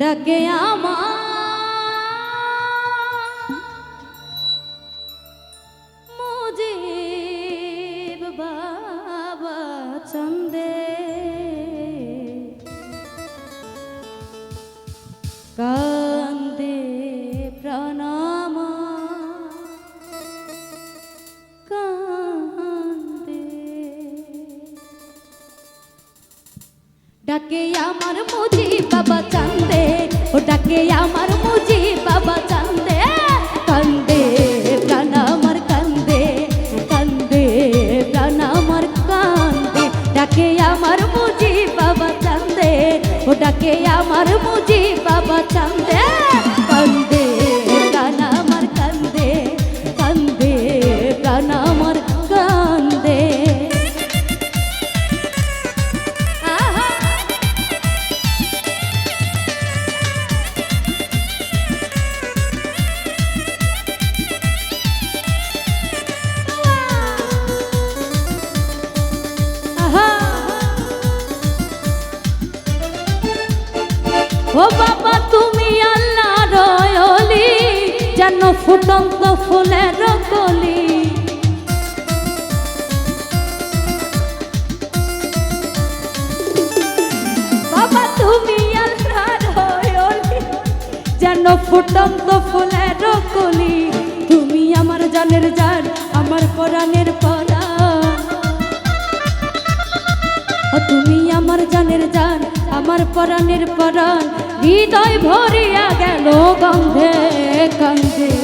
ডাকে আমার। মুজিব বাবা চন্দে। কান্দে ডাকে আমার যেন ফুটন্ত ফুলের কলি। বাবা, তুমি যেন ফুটন্ত ফুলের কলি। তুমি আমার জানের জান, আমার পরাণের পরাণ ও তুমি আমার জানের জান, আমার পরাণের পরাণ হৃদয় ভরিয়া গেল গন্ধে কান্দে।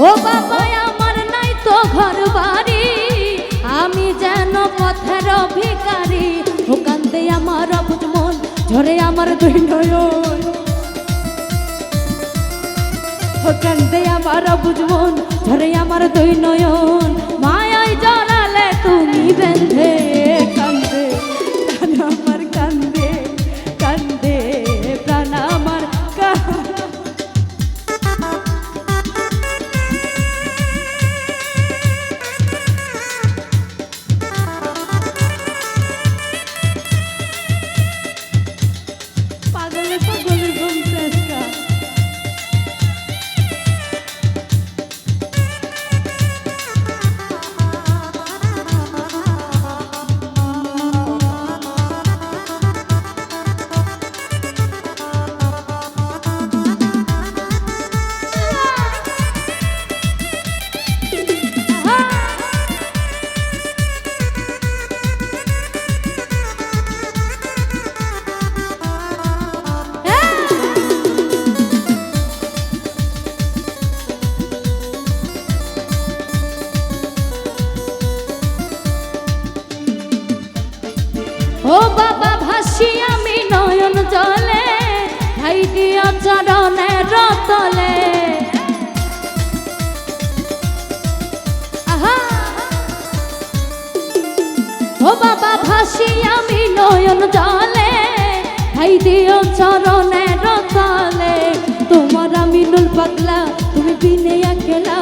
ও বাবা আমার নাই তো ঘর বাড়ি আমি যেন পথের ভিকারি ও কান্দে আমার অবুজ মন, ঝরে আমার দুই নয়ন ও কান্দে আমার অবুজ মন, ঝরে আমার দুই নয়ন মায়ায় বাবা ভাসি আমি নয়ন জলে, ভাই দিয়া চরণের তলে আহা! ও বাবা ভাসি আমি নয়ন জলে, ভাই দিও চরণের তলে তোমার আমি নুল পাগলা তুমি বিনে একলা।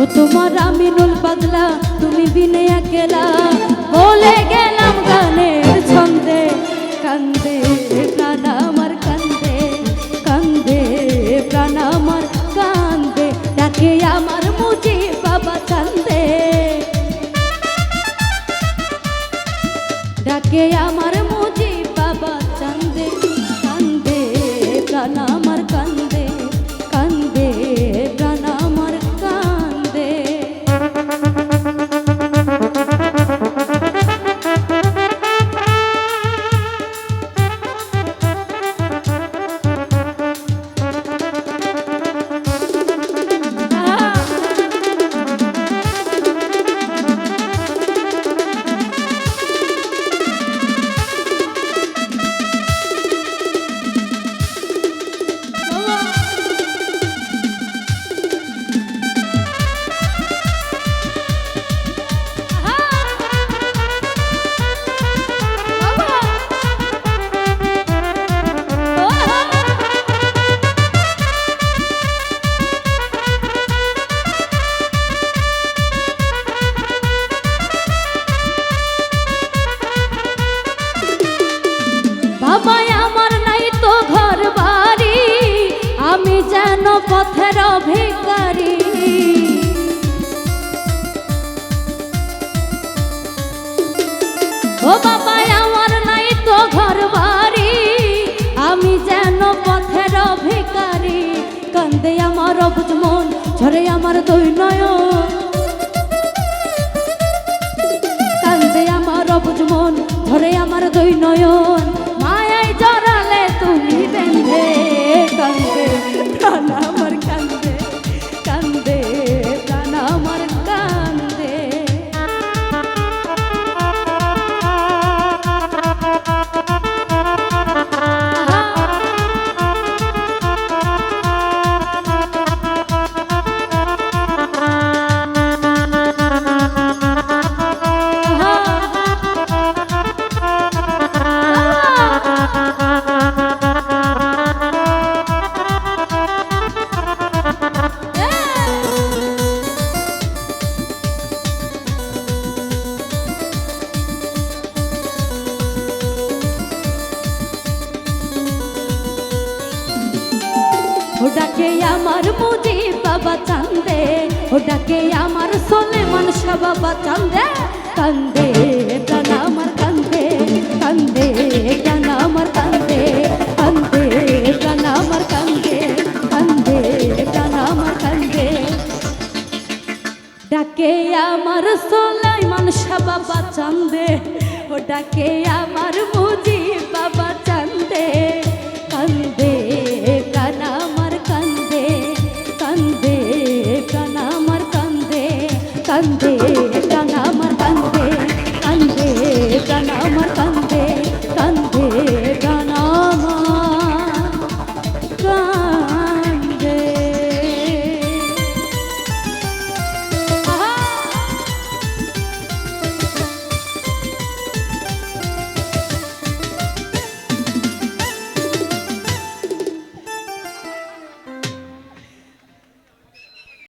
ও তোমার আমি নুল পাগলা বিনে একলা বলে গেলাম গানের ছন্দে। কান্দে প্রাণ আমার কান্দে কান্দে প্রাণ আমার কান্দে। ডাকে আমার মুজি বাবা কান্দে। ডাকে আমার ভিকারি ও বাবা, আমার নাই তো ঘর বাড়ি আমি যেন পথের ভিকারি কান্দে আমার অবুজ মন, ঝরে আমার দুই নয়ন। কান্দে আমার অবুজ মন ধরে আমার দুই নয়ন। আমার মুজি বাবা চান্দে ও ডাকে আমার সোলে মনসা বাবা চান্দে। কান্দে, প্রাণ আমার কান্দে কান্দে, প্রাণ আমার কান্দে কান্দে, প্রাণ আমার কান্দে কান্দে, প্রাণ আমার কান্দে। ডাকে আমার সোলাই মনসা বাবা চান্দে ও ডাকে আমার কান্দে কানা আমার